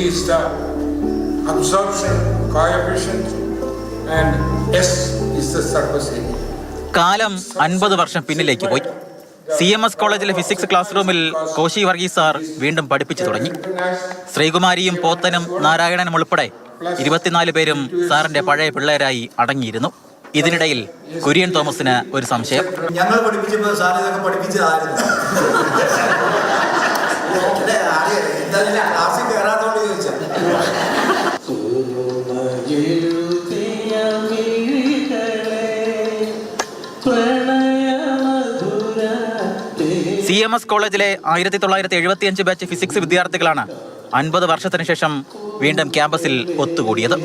is the absorption coefficient and S is the surface area. കാലം അൻപത് വർഷം പിന്നിലേക്ക് പോയി. സി എം എസ് കോളേജിലെ ഫിസിക്സ് ക്ലാസ് റൂമിൽ കോശി വർഗീസ് സാർ വീണ്ടും പഠിപ്പിച്ചു തുടങ്ങി. ശ്രീകുമാരിയും പോത്തനും നാരായണനും ഉൾപ്പെടെ ഇരുപത്തിനാല് പേരും സാറിന്റെ പഴയ പിള്ളേരായി അടങ്ങിയിരുന്നു. ഇതിനിടയിൽ കുര്യൻ തോമസിന് ഒരു സംശയം. ഞങ്ങൾ പഠിപ്പിച്ചപ്പോൾ സാർ ഇതൊക്കെ പഠിപ്പിച്ചതായിരുന്നു. എം എസ് കോളേജിലെ ആയിരത്തി തൊള്ളായിരത്തി എഴുപത്തി അഞ്ച് ബാച്ച് ഫിസിക്സ് വിദ്യാർത്ഥികളാണ് അൻപത് വർഷത്തിന് ശേഷം വീണ്ടും ക്യാമ്പസിൽ ഒത്തുകൂടിയത്.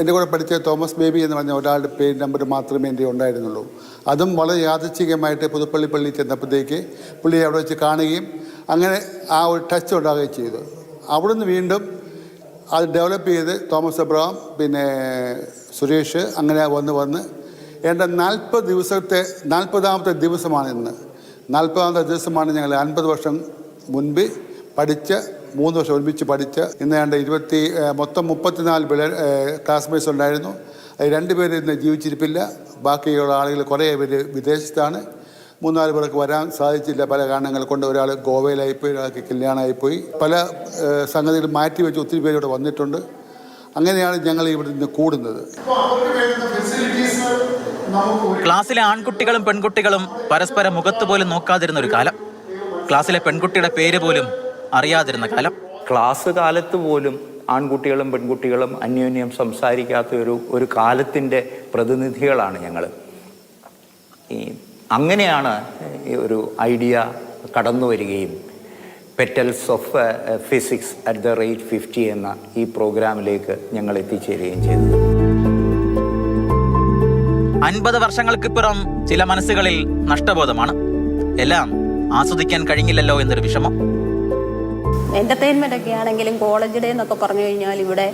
എന്റെ കൂടെ പഠിച്ച തോമസ് ബേബി എന്ന് പറഞ്ഞ ഒരാളുടെ പേര് നമ്പർ മാത്രമേ എന്റെ ഉണ്ടായിരുന്നുള്ളൂ. അതും വളരെ യാദൃച്ഛികമായിട്ട് പുതുപ്പള്ളി പള്ളി ചെന്നപ്പോഴത്തേക്ക് പുള്ളിയെ അവിടെ വെച്ച് കാണുകയും അങ്ങനെ ആ ഒരു ടച്ച് ഉണ്ടാകുകയും ചെയ്തു. അവിടുന്ന് വീണ്ടും അത് ഡെവലപ്പ് ചെയ്ത് തോമസ് എബ്രഹാം പിന്നെ സുരേഷ് അങ്ങനെ വന്ന് വന്ന് എന്റെ നാൽപ്പത് ദിവസത്തെ നാൽപ്പതാമത്തെ ദിവസമാണ് ഇന്ന്. നാൽപ്പതാമത്തെ ദിവസമാണ് ഞങ്ങൾ അൻപത് വർഷം മുൻപ് പഠിച്ച മൂന്ന് വർഷം ഒരുമിച്ച് പഠിച്ച ഇന്ന് ഏണ്ട ഇരുപത്തി മൊത്തം മുപ്പത്തിനാല് പിള്ളേർ ക്ലാസ്മേറ്റ്സ് ഉണ്ടായിരുന്നു. അത് രണ്ട് പേര് ഇന്ന് ജീവിച്ചിരിപ്പില്ല. ബാക്കിയുള്ള ആളുകൾ കുറേ പേര് വിദേശത്താണ്. മൂന്നാൽ പേർക്ക് വരാൻ സാധിച്ചില്ല. പല കാരണങ്ങൾ കൊണ്ട് ഒരാൾ ഗോവയിലായിപ്പോയി ഒരാൾക്ക് കല്യാണമായിപ്പോയി. പല സംഗതികൾ മാറ്റി വെച്ച് ഒത്തിരി പേര് ഇവിടെ വന്നിട്ടുണ്ട്. അങ്ങനെയാണ് ഞങ്ങൾ ഇവിടെ നിന്ന് കൂടുന്നത്. ക്ലാസ്സിലെ ആൺകുട്ടികളും പെൺകുട്ടികളും പരസ്പരം മുഖത്ത് പോലും നോക്കാതിരുന്ന ഒരു കാലം. ക്ലാസ്സിലെ പെൺകുട്ടിയുടെ പേര് പോലും അറിയാതിരുന്ന കാലം. ക്ലാസ് കാലത്ത് പോലും ആൺകുട്ടികളും പെൺകുട്ടികളും അന്യോന്യം സംസാരിക്കാത്ത ഒരു ഒരു കാലത്തിന്റെ പ്രതിനിധികളാണ് ഞങ്ങൾ ഈ അങ്ങനെയാണ് ഈ ഒരു ഐഡിയ കടന്നു വരികയും petals of physics at the rate fifty എന്ന ഈ പ്രോഗ്രാമിലേക്ക് ഞങ്ങൾ എത്തിച്ചേരുകയും ചെയ്തത് അൻപത് വർഷങ്ങൾക്കിപ്പുറം ചില മനസ്സുകളിൽ നഷ്ടബോധമാണ്. എല്ലാം ആസ്വദിക്കാൻ കഴിഞ്ഞില്ലല്ലോ എന്നൊരു വിഷമം. എന്റർടൈൻമെന്റ് ഒക്കെ ആണെങ്കിലും കോളേജ് ഡേ എന്നൊക്കെ പറഞ്ഞു കഴിഞ്ഞാൽ ഇവിടെ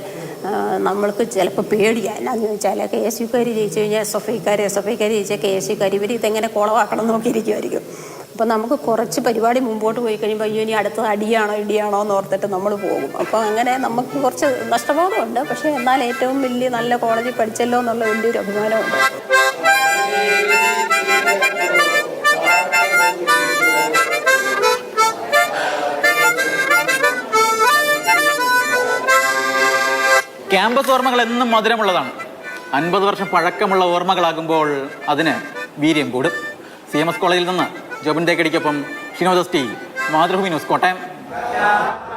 നമ്മൾക്ക് ചിലപ്പോൾ പേടിയാണ് എന്നാന്ന് ചോദിച്ചാൽ കെ എസ് യുക്കാർ ജയിച്ചു കഴിഞ്ഞാൽ എസ് എഫ് ഐക്കാർ എസ് എഫ് ഐക്കാർ ജയിച്ചാൽ കെ എസ് യുക്കാർ ഇവർ ഇതെങ്ങനെ കുളവാക്കണം നോക്കിയിരിക്കുമായിരിക്കും അപ്പോൾ നമുക്ക് കുറച്ച് പരിപാടി മുമ്പോട്ട് പോയി കഴിയുമ്പോൾ അയ്യോ ഇനി അടുത്തത് അടിയാണോ ഇടിയാണോ എന്ന് ഓർത്തിട്ട് നമ്മൾ പോകും. അപ്പോൾ അങ്ങനെ നമുക്ക് കുറച്ച് നഷ്ടബോധമുണ്ട്. പക്ഷേ എന്നാൽ ഏറ്റവും വലിയ നല്ല കോളേജിൽ പഠിച്ചല്ലോ എന്നുള്ള വലിയൊരു അഭിമാനമുണ്ട്. ക്യാമ്പസ് ഓർമ്മകൾ എന്നും മധുരമുള്ളതാണ്. അൻപത് വർഷം പഴക്കമുള്ള ഓർമ്മകളാകുമ്പോൾ അതിന് വീര്യം കൂടും. സി എം എസ് കോളേജിൽ നിന്ന് ജോബിൻ തേക്കടിക്കൊപ്പം ഷിനോദസ്റ്റി മാതൃഭൂമി ന്യൂസ് കോട്ടയം.